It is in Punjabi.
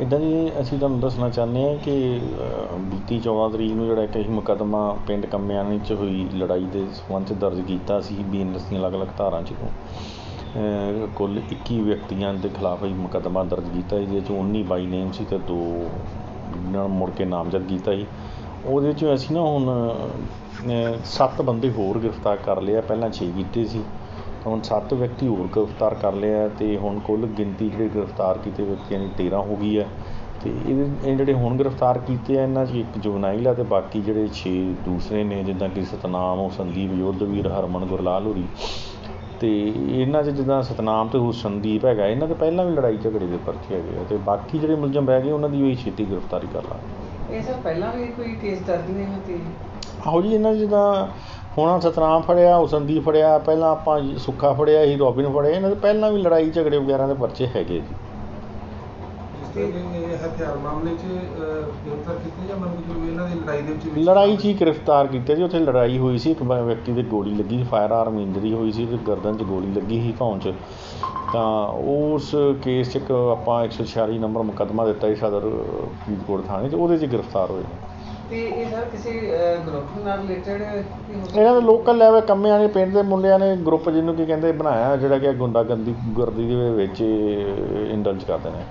ਇੱਦਾਂ ਜੀ ਅਸੀਂ ਤੁਹਾਨੂੰ ਦੱਸਣਾ ਚਾਹੁੰਦੇ ਹਾਂ ਕਿ ਅ, ਬੀਤੀ 14 ਤਰੀਕ ਨੂੰ ਜਿਹੜਾ ਇੱਕ ਅਸੀਂ ਮੁਕੱਦਮਾ ਪਿੰਡ ਕੰਮਿਆਂ 'ਚ ਹੋਈ ਲੜਾਈ ਦੇ ਸੰਬੰਧ 'ਚ ਦਰਜ ਕੀਤਾ ਸੀ ਬੀਐਨਐਸ ਦੀਆਂ ਅਲੱਗ-ਅਲੱਗ ਧਾਰਾਂ 'ਚ ਅ, ਕੁੱਲ 21 ਵਿਅਕਤੀਆਂ ਦੇ ਖਿਲਾਫ ਅਸੀਂ ਮੁਕੱਦਮਾ ਦਰਜ ਕੀਤਾ ਜਿਹਦੇ 'ਚੋਂ 19 ਬਾਈ ਨੇਮ ਸੀ ਅਤੇ ਦੋ ਨਾਲ ਮੁੜ ਕੇ ਨਾਮਜ਼ਦ ਕੀਤਾ ਸੀ। ਉਹਦੇ 'ਚ ਅਸੀਂ ਨਾ ਹੁਣ ਸੱਤ ਬੰਦੇ ਹੋਰ ਗ੍ਰਿਫਤਾਰ ਕਰ ਲਏ ਆ ਪਹਿਲਾਂ ਛੇ ਕੀਤੇ ਸੀ। ਹੁਣ ਸੱਤ ਵਿਅਕਤੀ ਹੋਰ ਗ੍ਰਿਫਤਾਰ ਕਰ ਲਏ ਆ ਤੇ ਹੁਣ ਕੁੱਲ ਗਿਣਤੀ ਜਿਹੜੇ ਗ੍ਰਿਫਤਾਰ ਕੀਤੇ ਵਿਅਕਤੀਆਂ ਦੀ 13 ਹੋ ਗਈ ਹੈ ਤੇ ਇਹਦੇ ਇਹ ਜਿਹੜੇ ਹੁਣ ਗ੍ਰਿਫਤਾਰ ਕੀਤੇ ਆ ਇਹਨਾਂ 'ਚ ਇੱਕ ਜੁਵਨਾਈਲ ਆ ਤੇ ਬਾਕੀ ਜਿਹੜੇ 6 ਦੂਸਰੇ ਨੇ ਜਿੱਦਾਂ ਕਿ ਸਤਨਾਮ ਸੰਦੀਪ ਯੋਧਵੀਰ ਹਰਮਨ ਗੁਰਲਾਲ ਹੋਰੀ। ਤੇ ਇਹਨਾਂ 'ਚ ਜਿੱਦਾਂ ਸਤਨਾਮ ਤੇ ਉਹ ਸੰਦੀਪ ਹੈਗਾ ਇਹਨਾਂ ਦੇ ਪਹਿਲਾਂ ਵੀ ਲੜਾਈ ਝਗੜੇ ਦੇ ਪਰਚੇ ਹੈਗੇ ਆ ਤੇ ਬਾਕੀ ਜਿਹੜੇ ਮੁਲਜ਼ਮ ਰਹਿ ਗਏ ਉਹਨਾਂ ਦੀ ਵੀ ਛੇਤੀ ਗ੍ਰਿਫਤਾਰੀ ਕਰ ਲਾਂਗੇ। ਇਹ ਸਰ ਪਹਿਲਾਂ ਵੀ ਕੋਈ ਕੇਸ ਦਰਜ ਨੇ ਇਹਨਾਂ ਤੇ? ਆਹੋ ਜੀ ਇਹਨਾਂ 'ਚ ਜਿੱਦਾਂ ਹੁਣ ਸਤਨਾਮ ਫੜਿਆ ਸੰਦੀਪ ਫੜਿਆ ਪਹਿਲਾਂ ਆਪਾਂ ਸੁੱਖਾ ਫੜਿਆ ਸੀ ਰੋਬਿਨ ਫੜਿਆ ਇਹਨਾਂ ਦੇ ਪਹਿਲਾਂ ਵੀ ਲੜਾਈ ਝਗੜੇ ਵਗੈਰਾ ਦੇ ਪਰਚੇ ਹੈਗੇ ਜੀ। ਲੜਾਈ 'ਚ ਹੀ ਗ੍ਰਿਫਤਾਰ ਕੀਤੇ ਜੀ ਉੱਥੇ ਲੜਾਈ ਹੋਈ ਸੀ ਇੱਕ ਵਿਅਕਤੀ ਦੇ ਗੋਲੀ ਲੱਗੀ ਫਾਇਰ ਆਰਮ ਇੰਜਰੀ ਹੋਈ ਸੀ ਤੇ ਗਰਦਨ 'ਚ ਗੋਲੀ ਲੱਗੀ ਸੀ ਧੌਣ 'ਚ। ਤਾਂ ਉਸ ਕੇਸ 'ਚ ਇੱਕ ਆਪਾਂ 146 ਨੰਬਰ ਮੁਕੱਦਮਾ ਦਿੱਤਾ ਸੀ ਸਦਰ ਫਰੀਦਕੋਟ ਥਾਣੇ 'ਚ ਉਹਦੇ 'ਚ ਗ੍ਰਿਫਤਾਰ ਹੋਏ ਤੇ ਇਹ ਸਰ ਕਿਸੇ ਗਰੁੱਪ ਨਾਲ ਰਿਲੇਟਡ ਇਹਨਾਂ ਦੇ ਲੋਕਲ ਲੈਵਲ ਕੰਮੇ ਵਾਲੇ ਪਿੰਡ ਦੇ ਮੁੰਡਿਆਂ ਨੇ ਗਰੁੱਪ ਜਿਹਨੂੰ ਕੀ ਕਹਿੰਦੇ ਬਣਾਇਆ, ਜਿਹੜਾ ਕਿ ਗੁੰਡਾਗਰਦੀ, ਗਰਦੀ ਦੇ ਵਿੱਚ ਇੰਡਲਜ ਕਰਦੇ ਨੇ।